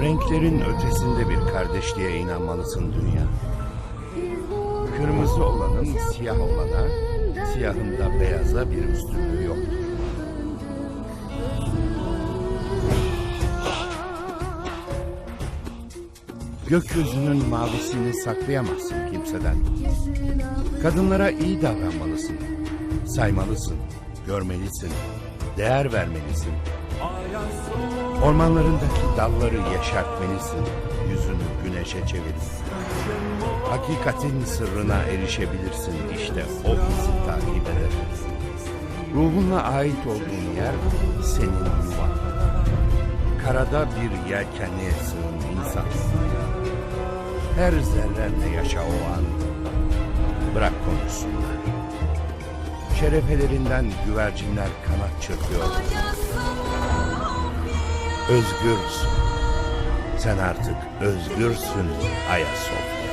Renklerin ötesinde bir kardeşliğe inanmalısın dünya. Kırmızı olanın siyah olana, siyahın da beyaza bir üstünlüğü yoktur. Gökyüzünün mavisini saklayamazsın kimseden. Kadınlara iyi davranmalısın. Saymalısın, görmelisin, değer vermelisin. Ormanlarındaki dalları yeşertmelisin, yüzünü güneşe çevirip. Hakikatin sırrına erişebilirsin işte o bizi takip eder. Ruhunla ait olduğun yer senin yuvan. Karada bir yelkenliğe sığın insan. Her zerrenle yaşa o an. Bırak konuşsunlar. Şerefelerinden güvercinler kanat çırpıyor. Özgürsün. Sen artık özgürsün Ayasofya.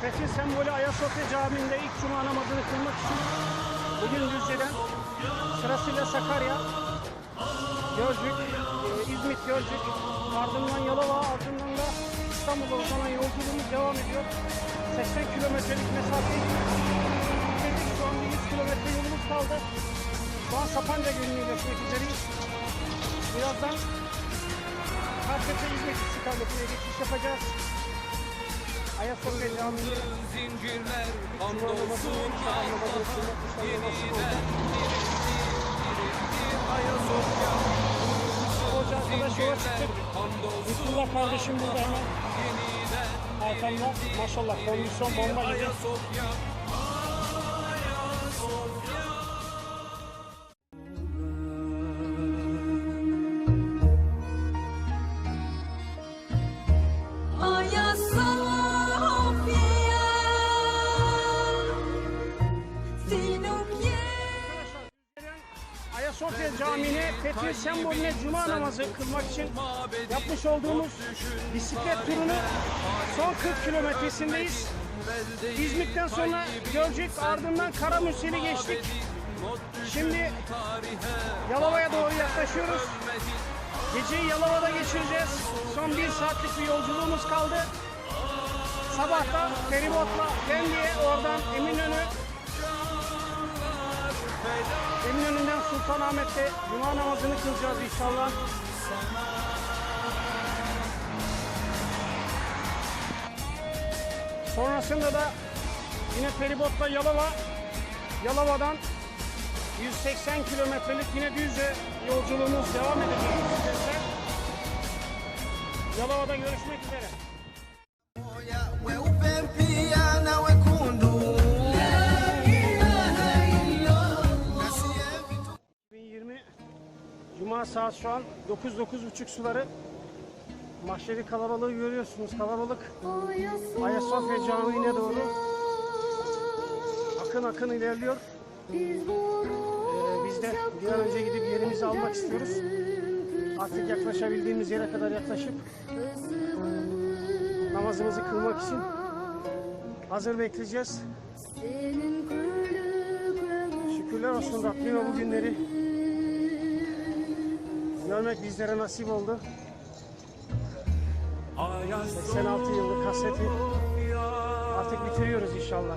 Fetih sembolü Ayasofya Camii'nde ilk cuma namazını kılmak için bugün Düzce'den sırasıyla Sakarya, Gölcük, e, İzmit Gölcük, ardından Yalova, ardından da İstanbul'a uzanan yolculuğumuz devam ediyor. 80 kilometrelik mesafeyi bitirdik. Şu an 100 kilometre yolumuz kaldı. Şu an Sapanca Gölü'nü geçmek üzereyiz. Birazdan Kartepe İzmit istikametine geçiş yapacağız. Ayasofya Camii'nde zincirler hamdolsun nasip oldu. Ayasofya Hoca arkadaş yola çıktık. Lütfullah kardeşim burada hemen yeniden arkamda. Maşallah kondisyon bomba gibi. Camii'ne Fetih sembolüne cuma namazı kılmak için yapmış olduğumuz bisiklet turunu son 40 kilometresindeyiz. İzmit'ten sonra Gölcük ardından Karamürsel'i geçtik. Şimdi Yalova'ya doğru yaklaşıyoruz. Geceyi Yalova'da geçireceğiz. Son bir saatlik bir yolculuğumuz kaldı. Sabahta feribotla Pendik'e oradan Eminönü Eminönü'nden Sultanahmet'te Cuma namazını kılacağız inşallah. Sonrasında da yine feribotla Yalova, Yalova'dan 180 kilometrelik yine Düzce yolculuğumuz devam edecek. Yalova'da görüşmek üzere. Cuma saat şu an 9-9.30 suları. Mahşeri kalabalığı görüyorsunuz. Kalabalık Ayasofya Camii'ne doğru akın akın ilerliyor. Ee, biz de bir an önce gidip yerimizi almak istiyoruz. Artık yaklaşabildiğimiz yere kadar yaklaşıp namazımızı kılmak için hazır bekleyeceğiz. Şükürler olsun Rabbime bu günleri görmek bizlere nasip oldu. 86 yıllık hasreti artık bitiriyoruz inşallah.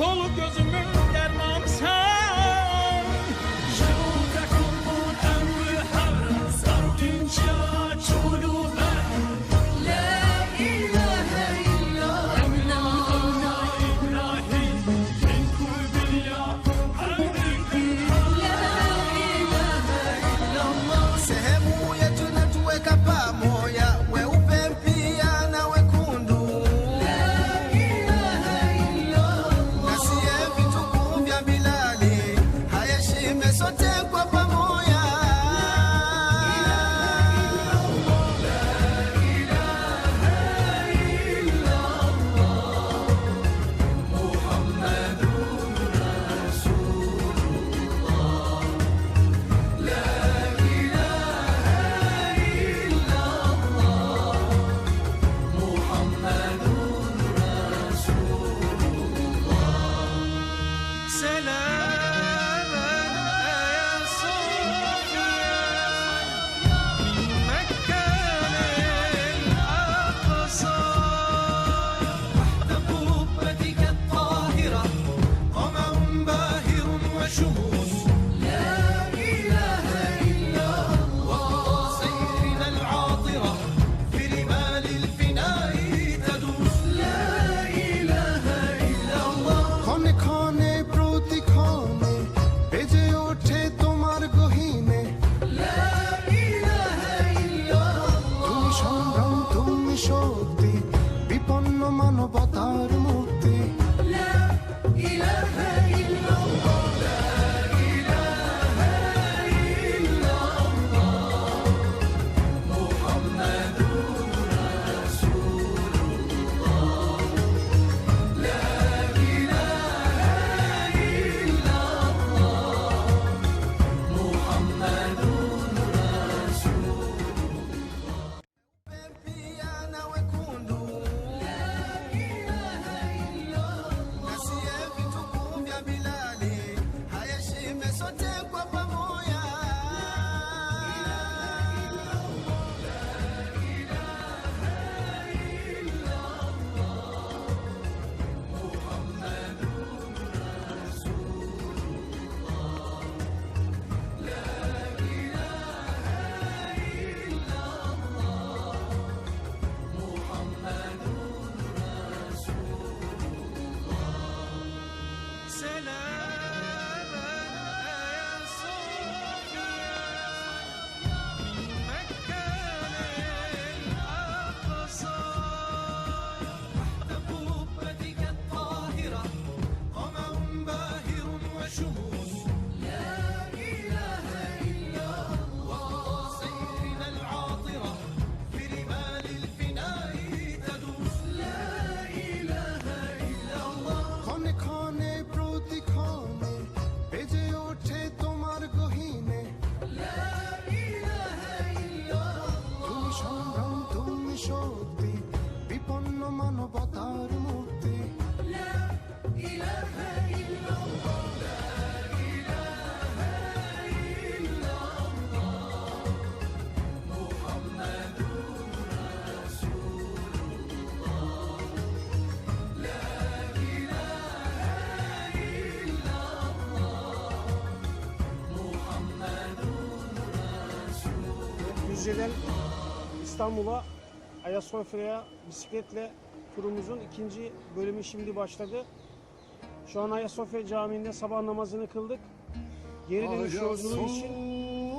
Kol gözümün İstanbul'a Ayasofya'ya bisikletle turumuzun ikinci bölümü şimdi başladı. Şu an Ayasofya Camii'nde sabah namazını kıldık. Geri dönüş yolculuğu için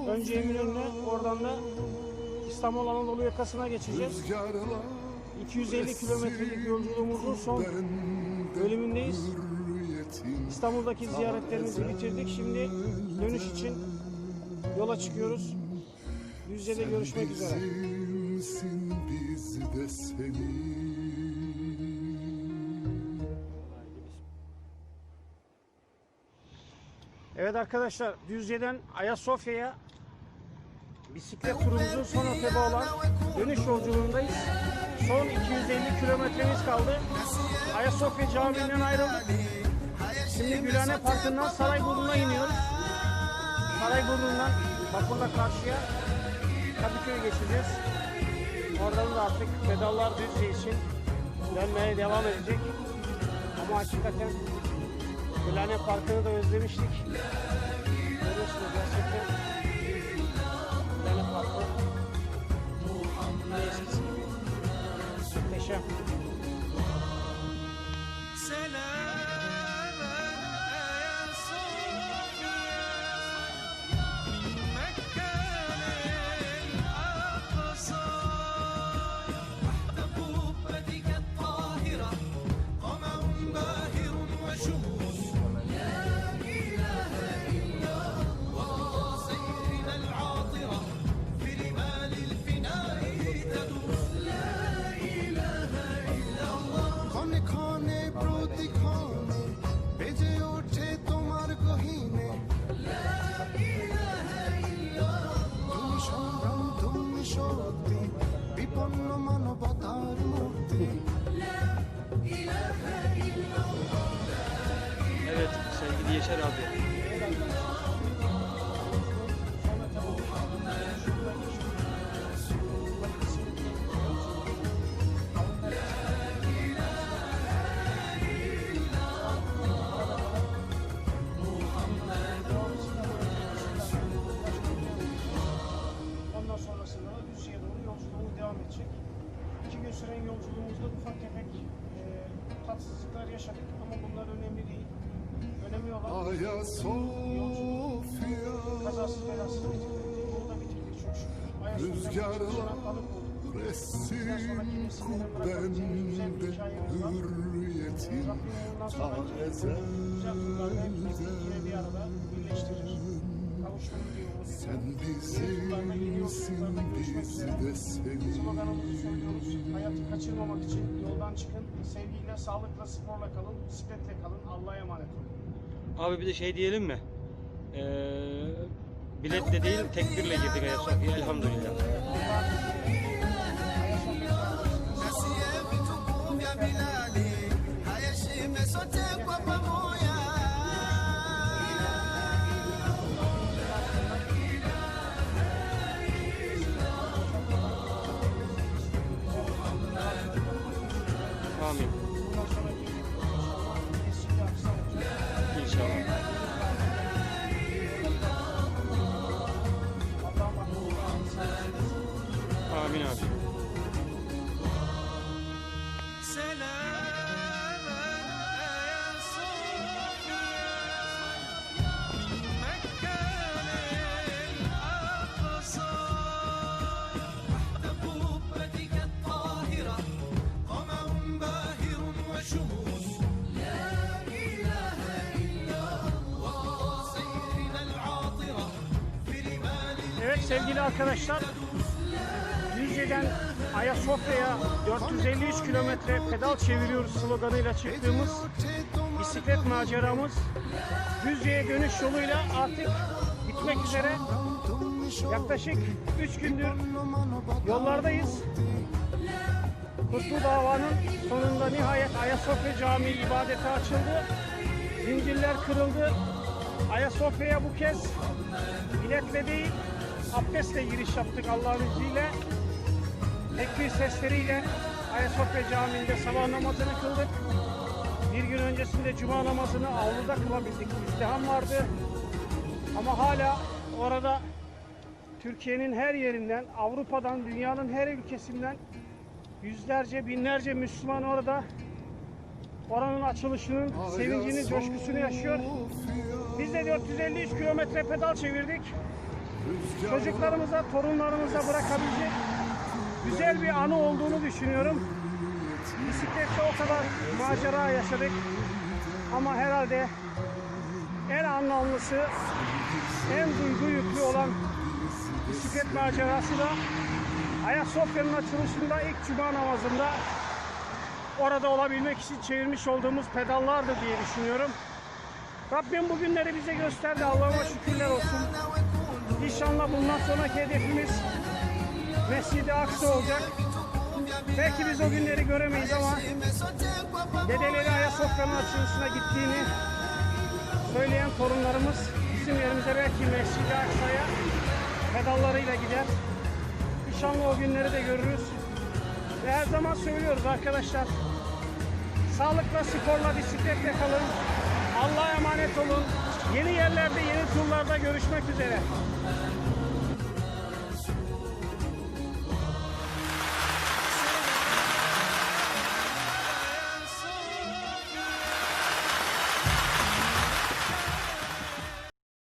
önce Eminönü'ne oradan da İstanbul Anadolu yakasına geçeceğiz. 250 kilometrelik yolculuğumuzun son bölümündeyiz. İstanbul'daki ziyaretlerimizi bitirdik. Şimdi dönüş için yola çıkıyoruz. Düzce'de görüşmek üzere. Sevsin biz de seni Evet arkadaşlar Düzce'den Ayasofya'ya bisiklet turumuzun son ötebe olan dönüş yolculuğundayız. Son 250 kilometremiz kaldı. Ayasofya Camii'nden ayrıldık. Şimdi Gülhane Parkı'ndan Sarayburnu'na iniyoruz. Sarayburnu'ndan vapurla karşıya Kadıköy'e geçeceğiz. Oradan da artık pedallar düzce için dönmeye devam edecek. Ama hakikaten Gülhane Parkı'nı da özlemiştik. Görüyorsunuz gerçekten Gülhane Parkı eskisi muhteşem. Selam. তুমি শক্তি বিপন্ন মানবতার মূর্তি Evet sevgili Yaşar abi. Da Düzce'ye doğru yolculuğumuz devam edecek. İki gün süren yolculuğumuzda ufak tefek e, tatsızlıklar yaşadık ama bunlar önemli değil. Önemli olan Ayasofya kazasız belasız bitirdik. Bunu da bitirdik çok şükür. Bulduk. Resim kubbende hürriyetin ta umut Sen bizimsin senin Sloganımızı söylüyoruz. Hayatı kaçırmamak için yoldan çıkın. Sevgiyle, sağlıkla, sporla kalın. Bisikletle kalın. Allah'a emanet olun. Abi bir de şey diyelim mi? Ee, biletle değil tekbirle girdik Ayasofya'ya elhamdülillah. nasiye sevgili arkadaşlar. Düzce'den Ayasofya'ya 453 kilometre pedal çeviriyoruz sloganıyla çıktığımız bisiklet maceramız Düzce'ye dönüş yoluyla artık bitmek üzere. Yaklaşık 3 gündür yollardayız. Kutlu davanın sonunda nihayet Ayasofya Camii ibadete açıldı. Zincirler kırıldı. Ayasofya'ya bu kez biletle değil, abdestle giriş yaptık Allah'ın izniyle. Tekbir sesleriyle Ayasofya Camii'nde sabah namazını kıldık. Bir gün öncesinde cuma namazını avluda kılabildik. İzdiham vardı. Ama hala orada Türkiye'nin her yerinden, Avrupa'dan, dünyanın her ülkesinden yüzlerce, binlerce Müslüman orada oranın açılışının sevincini, coşkusunu yaşıyor. Biz de 453 kilometre pedal çevirdik. Çocuklarımıza, torunlarımıza bırakabilecek güzel bir anı olduğunu düşünüyorum. Bisiklette o kadar macera yaşadık. Ama herhalde en anlamlısı, en duygu yüklü olan bisiklet macerası da Ayasofya'nın açılışında ilk cuma namazında orada olabilmek için çevirmiş olduğumuz pedallardı diye düşünüyorum. Rabbim bu günleri bize gösterdi. Allah'ıma şükürler olsun. İnşallah bundan sonraki hedefimiz Mescid-i Aksa olacak. Belki biz o günleri göremeyiz ama dedeleri Ayasofya'nın açılışına gittiğini söyleyen torunlarımız bizim yerimize belki Mescid-i Aksa'ya pedallarıyla gider. İnşallah o günleri de görürüz. Ve her zaman söylüyoruz arkadaşlar. Sağlıkla, sporla, bisikletle kalın. Allah'a emanet olun. Yeni yerlerde, yeni turlarda görüşmek üzere.